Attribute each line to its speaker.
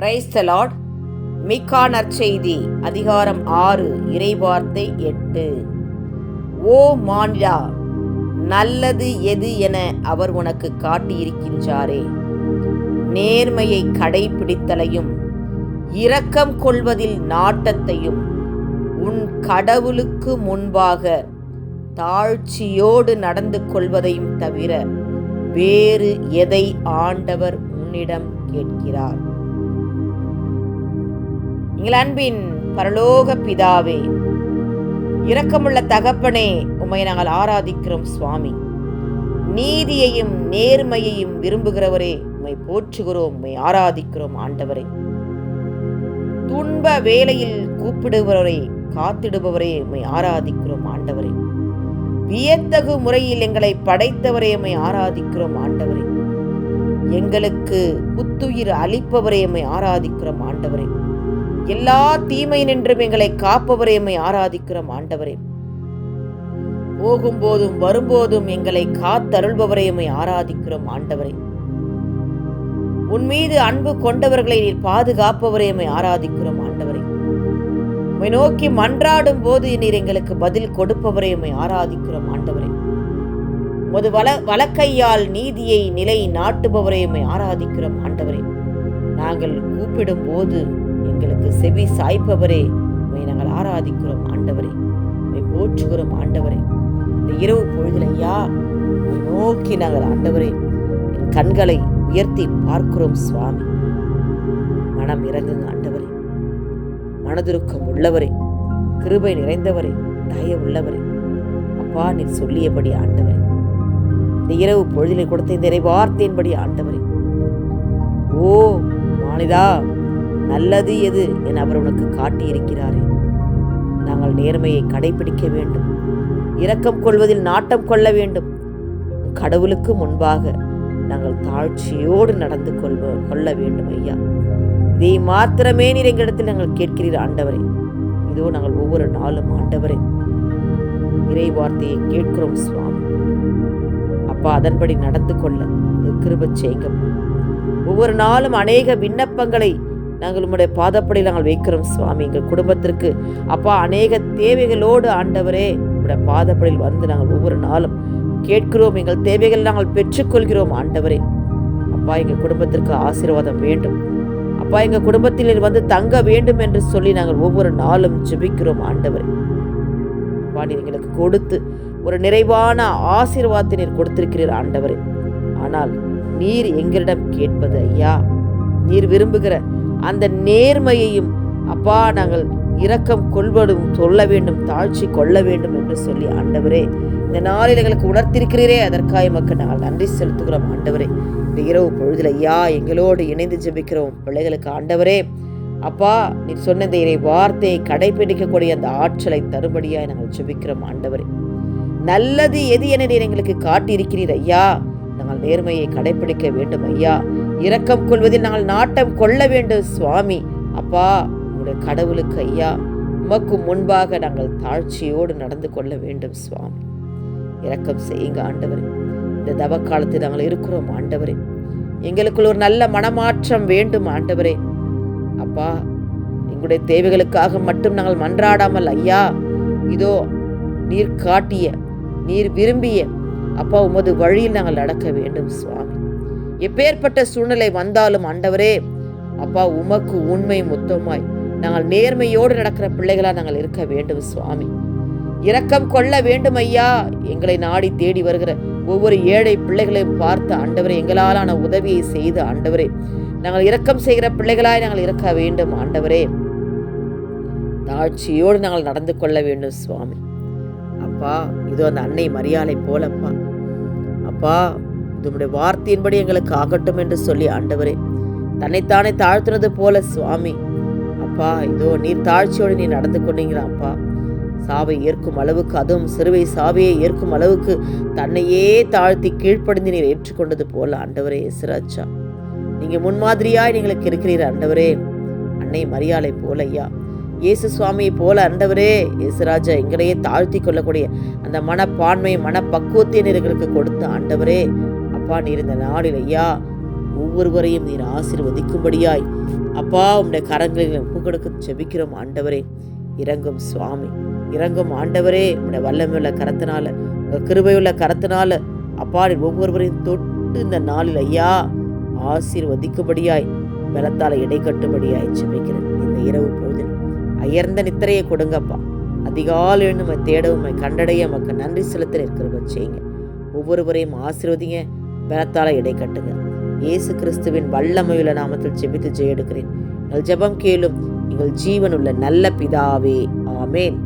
Speaker 1: Praise the Lord மிக்கா நற்செய்தி அதிகாரம் ஆறு இறைவார்த்தை எட்டு. ஓ மானிடா நல்லது எது என அவர் உனக்கு காட்டியிருக்கின்றாரே. நேர்மையை கடைபிடித்தலையும் இரக்கம் கொள்வதில் நாட்டத்தையும் உன் கடவுளுக்கு முன்பாக தாழ்ச்சியோடு நடந்து கொள்வதையும் தவிர வேறு எதை ஆண்டவர் உன்னிடம் கேட்கிறார்? எங்கள் அன்பின் பரலோக பிதாவே இரக்கமுள்ள தகப்பனே உம்மை நாங்கள் ஆராதிக்கிறோம் சுவாமி. நீதியையும் நேர்மையையும் விரும்புகிறவரே உம்மை போற்றுகிறோம் உம்மை ஆராதிக்கிறோம் ஆண்டவரே. துன்ப வேலையில் கூப்பிடுபவரே காத்திடுபவரே உம்மை ஆராதிக்கிறோம் ஆண்டவரே. வியத்தகு முறையில் எங்களை படைத்தவரே எம்மை ஆராதிக்கிறோம் ஆண்டவரே. எங்களுக்கு புத்துயிர் அளிப்பவரே எம்மை ஆராதிக்கிறோம் ஆண்டவரே. எல்லா தீமை நின்றும் எங்களை காப்பவரே எம்மை ஆராதிக்கிறோம் ஆண்டவரே. போகும்போதும் வரும்போதும் எங்களை காத்தருள்பவரே எம்மை ஆராதிக்கிறோம் ஆண்டவரே. உன் மீது அன்பு கொண்டவர்களை நீர் பாதுகாப்பவரே எம்மை ஆராதிக்கிறோம் ஆண்டவரே. உம்மை நோக்கி மன்றாடும் போது நீர் எங்களுக்கு பதில் கொடுப்பவரையுமை ஆராதிக்கிறோம் ஆண்டவரே. உமது வல வழக்கையால் நீதியை நிலை நாட்டுபவரையுமை ஆராதிக்கிறோம் ஆண்டவரே. நாங்கள் கூப்பிடும் போது எங்களுக்கு செவி சாய்ப்பவரே. உண்மை நாங்கள் ஆராதிக்கிறோம் ஆண்டவரே. உண்மை போற்றுகிறோம் ஆண்டவரே. இந்த இரவு பொழுதில் ஐயா நோக்கி நாங்கள் ஆண்டவரே. என் கண்களை உயர்த்தி பார்க்கிறோம் சுவாமி. மனம் இறங்குங்க ஆண்டவரே. மனதுருக்கம் உள்ளவரே. கிருபை நிறைந்தவரே. தய உள்ளவரே. அப்பா நீ சொல்லியபடி ஆண்டவரே. இந்த இரவு பொழுதிலே கொடுத்த இந்த இறை வார்த்தையின்படி ஆண்டவரே. ஓ மானிதா. நல்லது எது என அவர் உனக்கு காட்டியிருக்கிறாரே. நாங்கள் நேர்மையை கடைபிடிக்க வேண்டும். இரக்கம் கொள்வதில் நாட்டம் கொள்ள வேண்டும். கடவுளுக்கு முன்பாக நாங்கள் தாழ்ச்சியோடு நடந்து கொள்வ கொள்ள வேண்டும் ஐயா. இதை மாத்திரமே நீர் எங்களிடத்தில் நாங்கள் கேட்கிறீர் ஆண்டவரே. இதோ நாங்கள் ஒவ்வொரு நாளும் ஆண்டவரே. இறை வார்த்தையை கேட்கிறோம் சுவாமி. அப்பா அதன்படி நடந்து கொள்ள. கிருப கிருபை ஒவ்வொரு நாளும் அநேக விண்ணப்பங்களை நாங்கள் உம்முடைய பாதப்படி நாங்கள் வைக்கிறோம் சுவாமி. எங்கள் குடும்பத்திற்கு அப்பா அநேக தேவைகளோடு ஆண்டவரே உம்முடைய பாதப்படியில் வந்து நாங்கள் ஒவ்வொரு நாளும் கேட்கிறோம். எங்கள் தேவைகள் நாங்கள் பெற்றுக்கொள்கிறோம் ஆண்டவரே. அப்பா எங்கள் குடும்பத்திற்கு ஆசீர்வாதம் வேண்டும். அப்பா எங்கள் குடும்பத்தில் வந்து தங்க வேண்டும் என்று சொல்லி நாங்கள் ஒவ்வொரு நாளும் ஜெபிக்கிறோம் ஆண்டவரே. அப்பா நீர் எங்களுக்கு கொடுத்து ஒரு நிறைவான ஆசீர்வாதத்தை நீர் கொடுத்திருக்கிறீர் ஆண்டவரே. ஆனால் நீர் எங்களிடம் கேட்பது ஐயா நீர் விரும்புகிற அந்த நேர்மையையும் அப்பா நாங்கள் இரக்கம் கொள்வதும் சொல்ல வேண்டும் தாழ்ச்சி கொள்ள வேண்டும் என்று சொல்லி ஆண்டவரே இந்த நாளில் எங்களுக்கு உணர்த்திருக்கிறீரே. அதற்காக மக்கள் நாங்கள் நன்றி செலுத்துகிறோம் ஆண்டவரே. இந்த இரவு பொழுதில் ஐயா எங்களோடு இணைந்து ஜெபிக்கிறோம் பிள்ளைகளுக்கு ஆண்டவரே. அப்பா நீ சொன்ன இந்த இறை வார்த்தையை கடைபிடிக்கக்கூடிய அந்த ஆற்றலை தரும்படியாக நாங்கள் ஜெபிக்கிறோம் ஆண்டவரே. நல்லது எது என நீர் எங்களுக்கு காட்டியிருக்கிறீர் ஐயா. நாங்கள் நேர்மையை கடைபிடிக்க வேண்டும் ஐயா. இரக்கம் கொள்வதில் நாங்கள் நாட்டம் கொள்ள வேண்டும் சுவாமி. அப்பா உங்களுடைய கடவுளுக்கு ஐயா உமக்கு முன்பாக நாங்கள் தாழ்ச்சியோடு நடந்து கொள்ள வேண்டும் சுவாமி. இரக்கம் செய்யுங்க ஆண்டவரே. இந்த தவ காலத்தில் நாங்கள் இருக்கிறோம் ஆண்டவரே. எங்களுக்குள் ஒரு நல்ல மனமாற்றம் வேண்டும் ஆண்டவரே. அப்பா எங்களுடைய தேவைகளுக்காக மட்டும் நாங்கள் மன்றாடாமல் ஐயா இதோ நீர் காட்டிய நீர் விரும்பிய அப்பா உமது வழியில் நாங்கள் நடக்க வேண்டும் சுவாமி. எப்பேற்பட்ட சூழ்நிலை வந்தாலும் ஆண்டவரே அப்பா உமக்கு உண்மை மொத்தமாய். நாங்கள் நேர்மையோடு நடக்கிற பிள்ளைகளாக நாங்கள் இருக்க வேண்டும் சுவாமி. இரக்கம் கொள்ள வேண்டும் ஐயா. எங்களை நாடி தேடி வருகிற ஒவ்வொரு ஏழை பிள்ளைகளையும் பார்த்து ஆண்டவரே எங்களாலான உதவியை செய்து ஆண்டவரே. நாங்கள் இரக்கம் செய்கிற பிள்ளைகளாய் நாங்கள் இருக்க வேண்டும் ஆண்டவரே. தாழ்ச்சியோடு நாங்கள் நடந்து கொள்ள வேண்டும் சுவாமி. அப்பா இதோ அந்த அன்னை மரியாதை போலப்பா. அப்பா உம்முடைய வார்த்தையின்படி எங்களுக்கு ஆகட்டும் என்று சொல்லி ஆண்டவரே தன்னைத்தானே தாழ்த்துனது போல சுவாமி. அப்பா இதோ நீர் தாழ்ச்சியோடு நீ நடந்து கொண்டீங்களா அப்பா? சாவை ஏற்கும் அளவுக்கு அதுவும் சிறுவை சாவையை ஏற்கும் அளவுக்கு தன்னையே தாழ்த்தி கீழ்ப்படிந்து நீர் ஏற்றுக்கொண்டது போல ஆண்டவரே சிராச்சா. நீங்க முன்மாதிரியாய் எங்களுக்கு இருக்கிறீர் ஆண்டவரே. அன்னை மரியாதை போல ஐயா. இயேசு சுவாமியை போல ஆண்டவரே இயேசுராஜா எங்களையே தாழ்த்தி கொள்ளக்கூடிய அந்த மனப்பான்மை மனப்பக்குவத்தை எங்களுக்கு கொடுத்த ஆண்டவரே. அப்பா நீர் இந்த நாளில் ஐயா ஒவ்வொருவரையும் நீர் ஆசீர்வதிக்கும்படியாய். அப்பா உம்முடைய கரங்களில் ஒப்பு செபிக்கிறோம் ஆண்டவரே. இறங்கும் சுவாமி இறங்கும் ஆண்டவரே. உம்முடைய வல்லமையுள்ள கரத்தினால உங்கள் கிருபையுள்ள கரத்தினால அப்பா நீர் ஒவ்வொருவரையும் தொட்டு இந்த நாளில் ஐயா ஆசீர்வதிக்கும்படியாய் பலத்தால இடை கட்டும்படியாய் செபிக்கிறேன். இந்த இரவு பொழுதில் அயர்ந்த நித்திரையை கொடுங்கப்பா. அதிகாலை எழுந்து தேடவும் கண்டடைய மக்கள் நன்றி செலுத்த இருக்கிறவங்க செய்யுங்க. ஒவ்வொருவரையும் ஆசீர்வதிங்க. பலத்தால இடை கட்டுங்க இயேசு கிறிஸ்துவின் வல்லமையுள்ள நாமத்தில் ஜெபித்து ஜெய எடுக்கிறேன் எங்கள் ஜெபம் கேளும் எங்கள் ஜீவனுள்ள நல்ல பிதாவே. ஆமேன்.